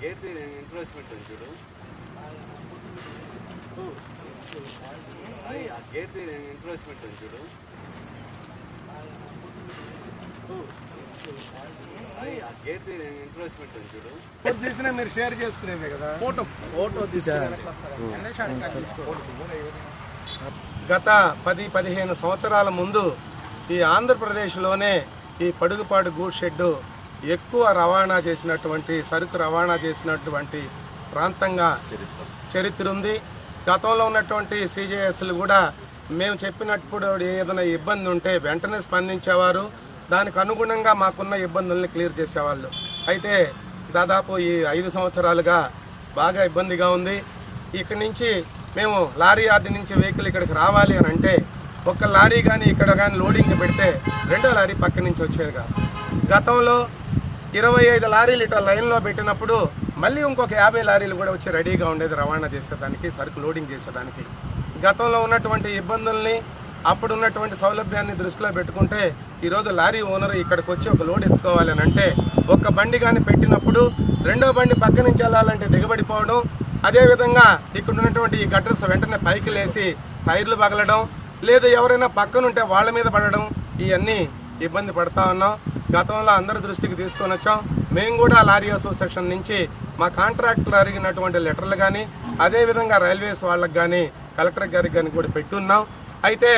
Gate encroachment ఉంది చూడు. Gate encroachment ఉంది చూడు. తీసిన మీరు షేర్ చేసుకునేవి కదా. గత పది పదిహేను సంవత్సరాల ముందు ఈ ఆంధ్రప్రదేశ్లోనే ఈ పడుగుపాటు గూడ్ షెడ్ ఎక్కువ రవాణా చేసినటువంటి సరుకు రవాణా చేసినటువంటి ప్రాంతంగా చరిత్ర ఉంది గతంలో ఉన్నటువంటి సీజేఎస్లు కూడా మేము చెప్పినప్పుడు ఏదైనా ఇబ్బంది ఉంటే వెంటనే స్పందించేవారు. దానికి అనుగుణంగా మాకున్న ఇబ్బందుల్ని క్లియర్ చేసేవాళ్ళు. అయితే దాదాపు ఈ ఐదు సంవత్సరాలుగా బాగా ఇబ్బందిగా ఉంది. ఇక్కడి నుంచి మేము లారీ యార్డ్ నుంచి వెహికల్ ఇక్కడికి రావాలి అని అంటే ఒక లారీ కానీ ఇక్కడ కానీ లోడింగ్ పెడితే రెండో లారీ పక్క నుంచి వచ్చేది కాదు గతంలో ఇరవై ఐదు లారీలు ఇట్లా లైన్లో పెట్టినప్పుడు మళ్ళీ ఇంకొక యాభై లారీలు కూడా వచ్చి రెడీగా ఉండేది రవాణా చేసేదానికి సరుకు లోడింగ్ చేసేదానికి. గతంలో ఉన్నటువంటి ఇబ్బందుల్ని అప్పుడు ఉన్నటువంటి సౌలభ్యాన్ని దృష్టిలో పెట్టుకుంటే ఈరోజు లారీ ఓనర్ ఇక్కడికి వచ్చి ఒక లోడ్ ఎత్తుకోవాలి అని అంటే ఒక్క బండి కానీ పెట్టినప్పుడు రెండో బండి పక్క నుంచి వెళ్ళాలంటే దిగబడిపోవడం అదేవిధంగా ఇక్కడ ఉన్నటువంటి ఈ గట్టర్స్ వెంటనే పైకి లేచి టైర్లు పగలడం లేదు ఎవరైనా పక్కనుంటే వాళ్ళ మీద పడడం ఇవన్నీ ఇబ్బంది పడతా ఉన్నాం. గతంలో అందరి దృష్టికి తీసుకొని వచ్చాం. మేము కూడా లారీ అసోసియేషన్ నుంచి మా కాంట్రాక్టర్ అరిగినటువంటి లెటర్లు కానీ అదేవిధంగా రైల్వేస్ వాళ్ళకి కానీ కలెక్టర్ గారికి కానీ కూడా పెట్టున్నాం. అయితే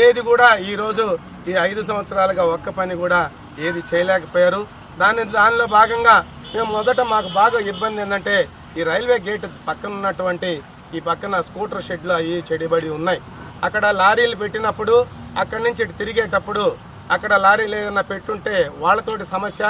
ఏది కూడా ఈరోజు ఈ ఐదు సంవత్సరాలుగా ఒక్క పని కూడా ఏది చేయలేకపోయారు. దాని దానిలో భాగంగా మేము మొదట మాకు బాగా ఇబ్బంది ఏంటంటే ఈ రైల్వే గేట్ పక్కన ఉన్నటువంటి ఈ పక్కన స్కూటర్ షెడ్లు అవి చెడిబడి ఉన్నాయి. అక్కడ లారీలు పెట్టినప్పుడు అక్కడి నుంచి ఇటు తిరిగేటప్పుడు అక్కడ లారీలు ఏదైనా పెట్టుంటే వాళ్ళతోటి సమస్య.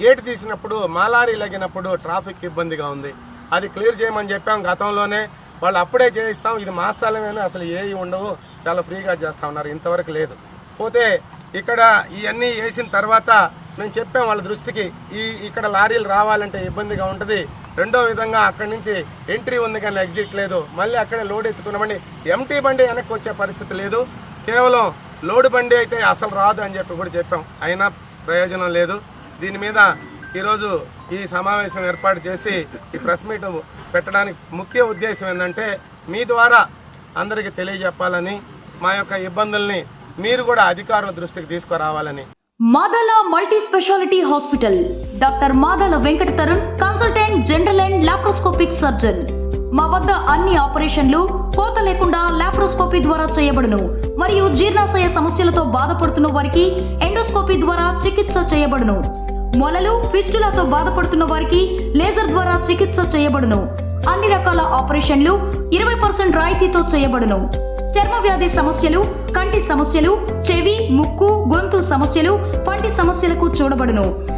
గేట్ తీసినప్పుడు మా లారీ లగినప్పుడు ట్రాఫిక్ ఇబ్బందిగా ఉంది. అది క్లియర్ చేయమని చెప్పాం గతంలోనే. వాళ్ళు అప్పుడే చేయిస్తాం. ఇది మా స్థలమేనా? అసలు ఏవి ఉండవు. చాలా ఫ్రీగా చేస్తా ఉన్నారు. ఇంతవరకు లేదు. పోతే ఇక్కడ ఇవన్నీ వేసిన తర్వాత మేము చెప్పాం వాళ్ళ దృష్టికి ఈ ఇక్కడ లారీలు రావాలంటే ఇబ్బందిగా ఉంటుంది. రెండో విధంగా అక్కడి నుంచి ఎంట్రీ ఉంది కానీ ఎగ్జిట్ లేదు. మళ్ళీ అక్కడే లోడ్ ఎత్తుకున్నామండి ఎంటీ బండి వెనక్కి వచ్చే పరిస్థితి లేదు. కేవలం లోడ్ బండి అయితే అసలు రాదు అని చెప్పి కూడా చెప్పాం. అయినా ప్రయోజనం లేదు. దీని మీద ఈరోజు ఈ సమావేశం ఏర్పాటు చేసి ఈ ప్రెస్ మీట్ పెట్టడానికి ముఖ్య ఉద్దేశం ఏంటంటే మీ ద్వారా అందరికీ తెలియజెప్పాలని మా యొక్క ఇబ్బందుల్ని మీరు కూడా అధికారుల దృష్టికి తీసుకురావాలని. Madala multi speciality hospital doctor Madala Venkata Tarun consultant general and laparoscopic surgeon. మా వద్ద అన్ని ఆపరేషన్లు కోత లేకుండా లాప్రోస్కోపీ ద్వారా చేయబడును. మరియు జీర్ణాశయ సమస్యలతో బాధపడుతున్న వారికి ఎండోస్కోపీ ద్వారా చికిత్స చేయబడును. మొలలు పిస్టులతో బాధపడుతున్న వారికి లేజర్ ద్వారా చికిత్స చేయబడును. అన్ని రకాల ఆపరేషన్లు ఇరవై పర్సెంట్ రాయితీతో చేయబడును. చర్మ వ్యాధి సమస్యలు కంటి సమస్యలు చెవి ముక్కు గొంతు సమస్యలు పంటి సమస్యలకు చూడబడును.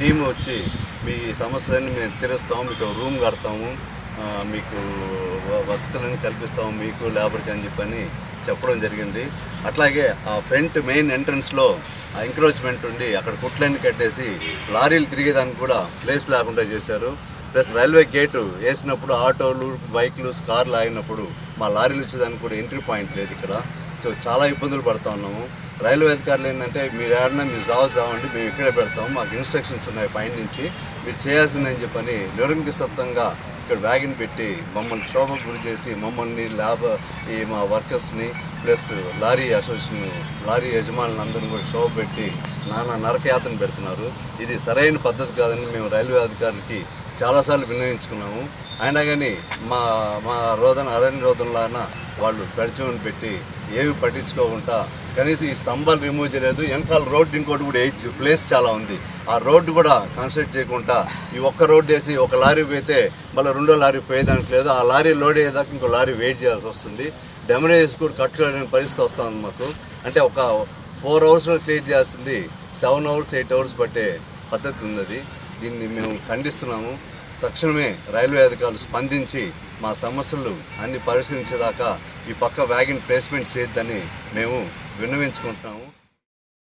టీం వచ్చి మీ సమస్యలన్నీ మేము తీరుస్తాము మీకు రూమ్ కడతాము మీకు వసతులన్నీ కల్పిస్తాము మీకు లేబర్కి అని చెప్పని చెప్పడం జరిగింది. అట్లాగే ఆ ఫ్రంట్ మెయిన్ ఎంట్రన్స్లో ఆ ఎంక్రోచ్మెంట్ ఉండి అక్కడ కుట్లన్నీ కట్టేసి లారీలు తిరిగేదానికి కూడా ప్లేస్ లేకుండా చేశారు. ప్లస్ రైల్వే గేటు వేసినప్పుడు ఆటోలు బైక్లు కార్లు ఆగినప్పుడు మా లారీలు వచ్చేదానికి కూడా ఎంట్రీ పాయింట్ లేదు ఇక్కడ. సో చాలా ఇబ్బందులు పడుతూ ఉన్నాము. రైల్వే అధికారులు ఏంటంటే మీరు ఆడినా మీరు జావ జావండి మేము ఇక్కడే పెడతాం మాకు ఇన్స్ట్రక్షన్స్ ఉన్నాయి పైన నుంచి మీరు చేయాల్సిందని చెప్పని నిరంకుశత్వంగా ఇక్కడ వ్యాగిన్ పెట్టి మమ్మల్ని క్షోభకు గురి చేసి మమ్మల్ని ల్యాబ్ ఈ మా వర్కర్స్ని ప్లస్ లారీ అసోసియేషన్ లారీ యజమానులు అందరిని కూడా క్షోభ పెట్టి నానా నరకయాత్రను పెడుతున్నారు. ఇది సరైన పద్ధతి కాదని మేము రైల్వే అధికారులకి చాలాసార్లు వినియోగించుకున్నాము అయినా కానీ మా మా రోదన అరణ్య రోదనలాన వాళ్ళు పెడచమని పెట్టి ఏవి పట్టించుకోకుండా కనీసం ఈ స్తంభాలు రిమూవ్ చేయలేదు. వెనకాల రోడ్డు ఇంకోటి కూడా వేయచ్చు. ప్లేస్ చాలా ఉంది. ఆ రోడ్డు కూడా కాన్సన్ట్రేట్ చేయకుండా ఈ ఒక్క రోడ్డు వేసి ఒక లారీ పోయితే మళ్ళీ రెండో లారీ పోయేదానికి లేదు. ఆ లారీ లోడ్ అయ్యేదాకా ఇంకో లారీ వెయిట్ చేయాల్సి వస్తుంది. డెమరేజ్ కూడా కట్టుకోలేని పరిస్థితి వస్తుంది మాకు. అంటే ఒక ఫోర్ అవర్స్లో క్లియర్ చేస్తుంది సెవెన్ అవర్స్ ఎయిట్ అవర్స్ పట్టే పద్ధతి ఉంది అది దీన్ని మేము ఖండిస్తున్నాము. తక్షణమే రైల్వే అధికారులు స్పందించి మా సమస్యలు అన్ని పరిశీలించేదాకా ఈ పక్క వ్యాగన్ ప్లేస్మెంట్ చేయొద్దని మేము విన్నవించుకుంటున్నాము.